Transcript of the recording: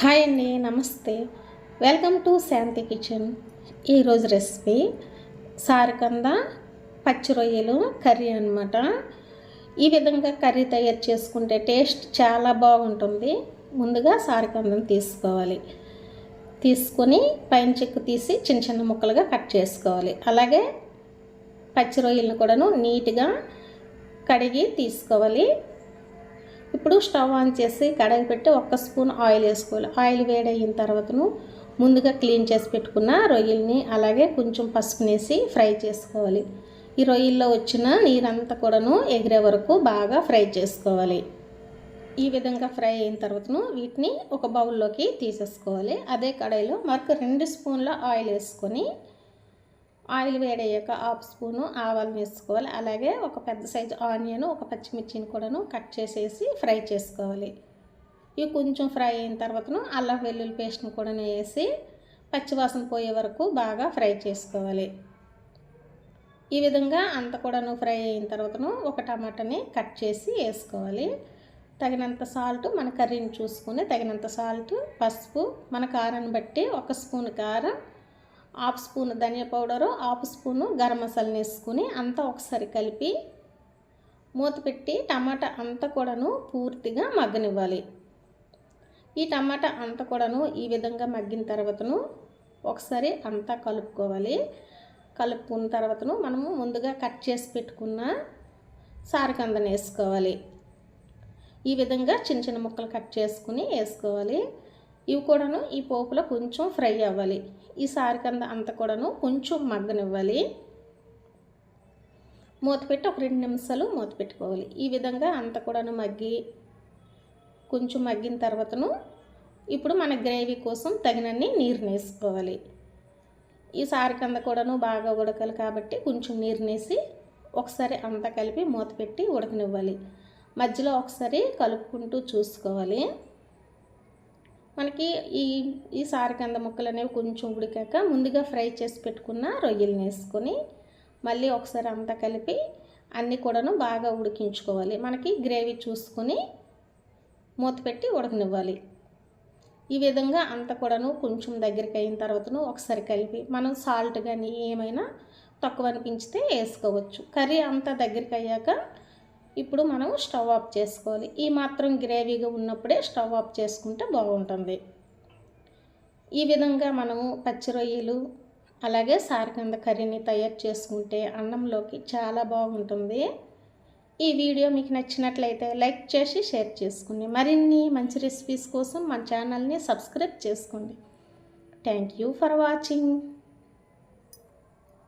Hi అండి నమస్తే. Welcome to Shanti kitchen. ఈరోజు రెసిపీ సారకంద పచ్చి రొయ్యలు కర్రీ అనమాట ఈ విధంగా కర్రీ తయారు చేసుకుంటే టేస్ట్ చాలా బాగుంటుంది. ముందుగా సారకందం తీసుకోవాలి. తీసుకొని పైన చెక్కు తీసి చిన్న చిన్న ముక్కలుగా కట్ చేసుకోవాలి. అలాగే పచ్చి రొయ్యలను కూడాను నీట్గా కడిగి తీసుకోవాలి. ఇప్పుడు స్టవ్ ఆన్ చేసి కడాయి పెట్టి ఒక్క స్పూన్ ఆయిల్ వేసుకోవాలి. ఆయిల్ వేడయిన తర్వాతను ముందుగా క్లీన్ చేసి పెట్టుకున్న రొయ్యల్ని అలాగే కొంచెం పసుపునేసి ఫ్రై చేసుకోవాలి. ఈ రొయ్యల్లో వచ్చిన నీరంతా కూడాను ఎగిరే వరకు బాగా ఫ్రై చేసుకోవాలి. ఈ విధంగా ఫ్రై అయిన తర్వాతను వీటిని ఒక బౌల్లోకి తీసేసుకోవాలి. అదే కడాయిలో మరొక రెండు స్పూన్ల ఆయిల్ వేసుకొని ఆయిల్ వేడయ్యాక హాఫ్ స్పూను ఆవాలు వేసుకోవాలి. అలాగే ఒక పెద్ద సైజు ఆనియన్ ఒక పచ్చిమిర్చిని కూడాను కట్ చేసేసి ఫ్రై చేసుకోవాలి. ఇవి కొంచెం ఫ్రై అయిన తర్వాతను అల్లం వెల్లుల్లి పేస్ట్ని కూడా వేసి పచ్చివాసన పోయే వరకు బాగా ఫ్రై చేసుకోవాలి. ఈ విధంగా అంత కూడాను ఫ్రై అయిన తర్వాతను ఒక టమాటాని కట్ చేసి వేసుకోవాలి. తగినంత సాల్ట్ మన కర్రీని చూసుకొని తగినంత సాల్ట్ పసుపు మన కారాన్ని బట్టి ఒక స్పూన్ కారం హాఫ్ స్పూన్ ధనియా powder half spoon garam masala వేసుకుని అంతా ఒకసారి కలిపి మూత పెట్టి టమాటా అంతా కూడాను పూర్తిగా మగ్గనివ్వాలి. ఈ టమాటా అంతా కూడాను ఈ విధంగా మగ్గిన తర్వాతను ఒకసారి అంతా కలుపుకోవాలి. కలుపుకున్న తర్వాతను మనము ముందుగా కట్ చేసి పెట్టుకున్న సారకందని వేసుకోవాలి. ఈ విధంగా చిన్న చిన్న ముక్కలు కట్ చేసుకుని వేసుకోవాలి. ఇవి కూడాను ఈ పోపులో కొంచెం ఫ్రై అవ్వాలి. ఈ సారికంద అంత కూడాను కొంచెం మగ్గనివ్వాలి. మూత పెట్టి ఒక రెండు నిమిషాలు మూత పెట్టుకోవాలి. ఈ విధంగా అంత కూడాను మగ్గి కొంచెం మగ్గిన తర్వాతను ఇప్పుడు మన గ్రేవీ కోసం తగినన్ని నీరు వేసుకోవాలి. ఈ సారికంద కూడాను బాగా ఉడకాలి కాబట్టి కొంచెం నీరునేసి ఒకసారి అంతా కలిపి మూత పెట్టి ఉడకనివ్వాలి. మధ్యలో ఒకసారి కలుపుకుంటూ చూసుకోవాలి. మనకి ఈ ఈ సారకంద ముక్కలు అనేవి కొంచెం ఉడికాక ముందుగా ఫ్రై చేసి పెట్టుకున్న రొయ్యలను వేసుకొని మళ్ళీ ఒకసారి అంతా కలిపి అన్నీ కూడాను బాగా ఉడికించుకోవాలి. మనకి గ్రేవీ చూసుకొని మూత పెట్టి ఉడకనివ్వాలి. ఈ విధంగా అంత కూడాను కొంచెం దగ్గరికి అయిన తర్వాతను ఒకసారి కలిపి మనం సాల్ట్ కానీ ఏమైనా తక్కువ అనిపించితే వేసుకోవచ్చు. కర్రీ అంతా దగ్గరికి అయ్యాక ఇప్పుడు మనం స్టవ్ ఆఫ్ చేసుకోవాలి. ఈ మాత్రం గ్రేవీగా ఉన్నప్పుడే స్టవ్ ఆఫ్ చేసుకుంటే బాగుంటుంది. ఈ విధంగా మనము పచ్చి రొయ్యలు అలాగే సారకంద కర్రీని తయారు చేసుకుంటే అన్నంలోకి చాలా బాగుంటుంది. ఈ వీడియో మీకు నచ్చినట్లయితే లైక్ చేసి షేర్ చేసుకోండి. మరిన్ని మంచి రెసిపీస్ కోసం మన ఛానల్ని సబ్స్క్రైబ్ చేసుకోండి. Thank you for watching.